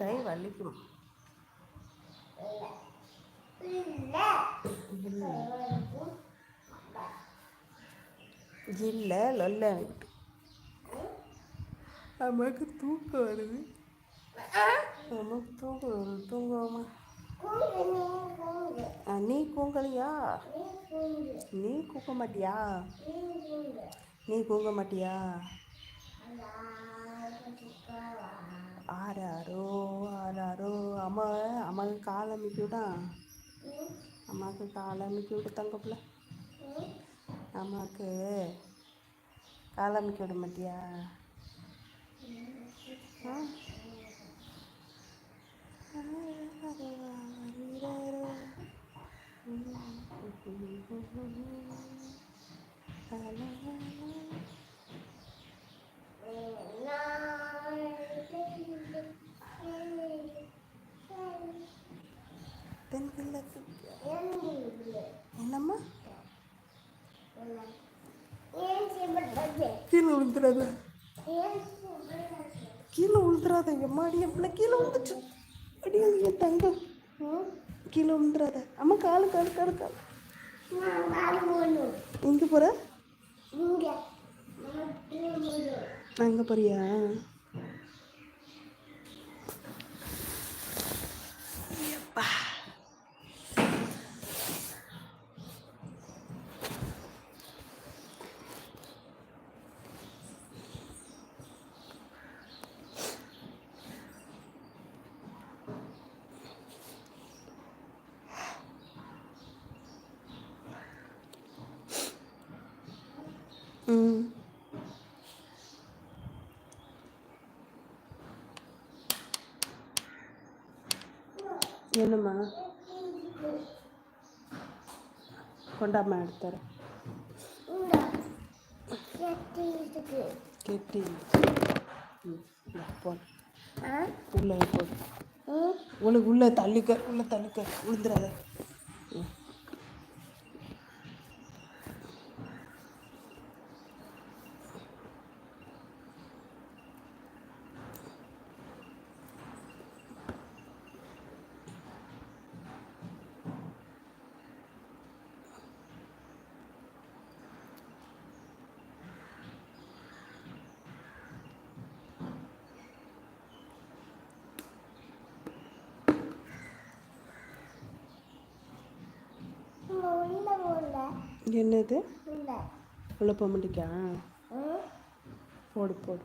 கை வலிக்கும். இல்லை லொல்ல அம்மாவுக்கு தூக்கம் வருது. அம்மாவுக்கு தூக்கம் வருது. தூங்குவோமா நீ கூங்கலையா நீ கூங்க மாட்டியா? நீ கூங்க மாட்டியா? ஆறாரோ ஆறாரோ? அம்மா அம்மாவுக்கு கால் அமுக்கி விடா அம்மாவுக்கு கால் அமுக்கி விடு தங்கப்பில் அம்மாவுக்கு கால் அமுக்கி விட மாட்டியா ஆ தென்கிழக்கு என்னம்மா? கீழே விழுந்துடாத. கீழே விழுந்துடாத. எம்மாடி என் பிள்ளை கீழே விழுந்துச்சு. அடி என் தங்கம் கீழே விழுந்துடாத. அம்மா காலு காலு காலு காலு. எங்கே போகிற அங்கே போறியா? Bye. என்னம்மா? கொண்டாம்மா எடுத்துறேன் கெட்டி போடு. உள்ள போடு. உனக்கு உள்ள தள்ளிக்க உள்ள தள்ளிக்க விழுந்துடாத என்னது? உள்ள போக மாட்டேக்கா போடு போடு.